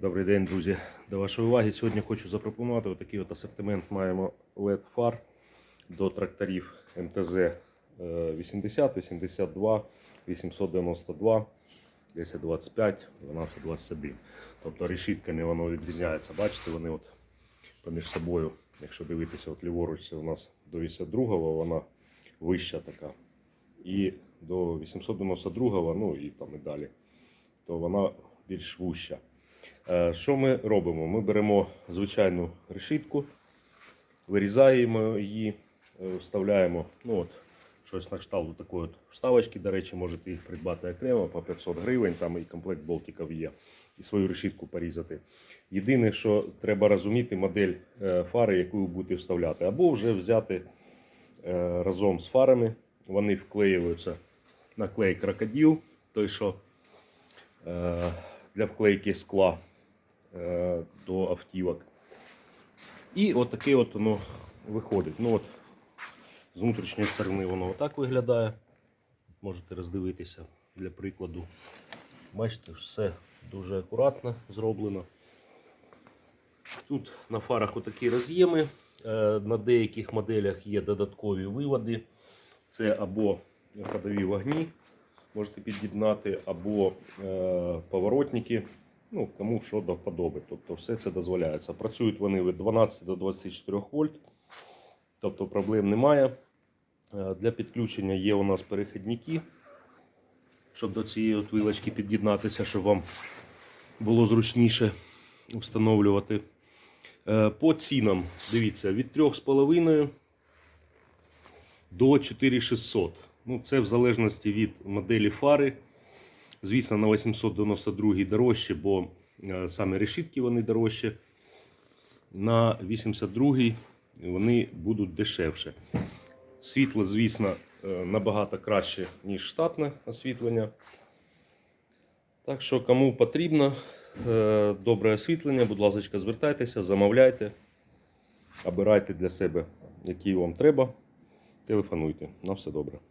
Добрий день, друзі. До вашої уваги. Сьогодні хочу запропонувати отакий от асортимент. Маємо LED фар до тракторів МТЗ е, 80, 82, 892, 1025, 1221. Тобто решітками воно відрізняється. Бачите, вони от поміж собою, якщо дивитися, от ліворуч це у нас до 82-го, вона вища така. І до 892-го, ну і там і далі, то вона більш вуща. Е, Що ми робимо? Ми беремо звичайну решітку, вирізаємо її, е, вставляємо ну от, щось на кшталт такої от вставочки. До речі, можете їх придбати окремо по 500 гривень, там і комплект болтиків є, і свою решітку порізати. Єдине, що треба розуміти модель е, фари, яку ви будете вставляти, або вже взяти разом з фарами. Вони вклеюються на клей крокодил, той, що для вклейки скла е, до автівок. І от таке от воно виходить. Ну от З внутрішньої сторони воно отак виглядає. Можете роздивитися для прикладу. Бачите, все дуже акуратно зроблено. Тут на фарах отакі роз'єми. Е, На деяких моделях є додаткові виводи. Це або ходові вогні, можете під'єднати, або е, поворотники. Ну, кому що до. Тобто все це дозволяється. Працюють вони від 12 до 24 вольт. Тобто проблем немає. Е, Для підключення є у нас перехідники, щоб до цієї от вилочки під'єднатися, щоб вам було зручніше встановлювати. Е, По цінам, дивіться, від 3,5 до 4600. Ну, це в залежності від моделі фари. Звісно, на 892 дорожче, бо е, саме решітки вони дорожчі. На 82 вони будуть дешевше. Світло, звісно, е, набагато краще, ніж штатне освітлення. Так що, кому потрібно е, добре освітлення, будь ласка, звертайтеся, замовляйте, обирайте для себе, які вам треба. Телефонуйте. На все добре.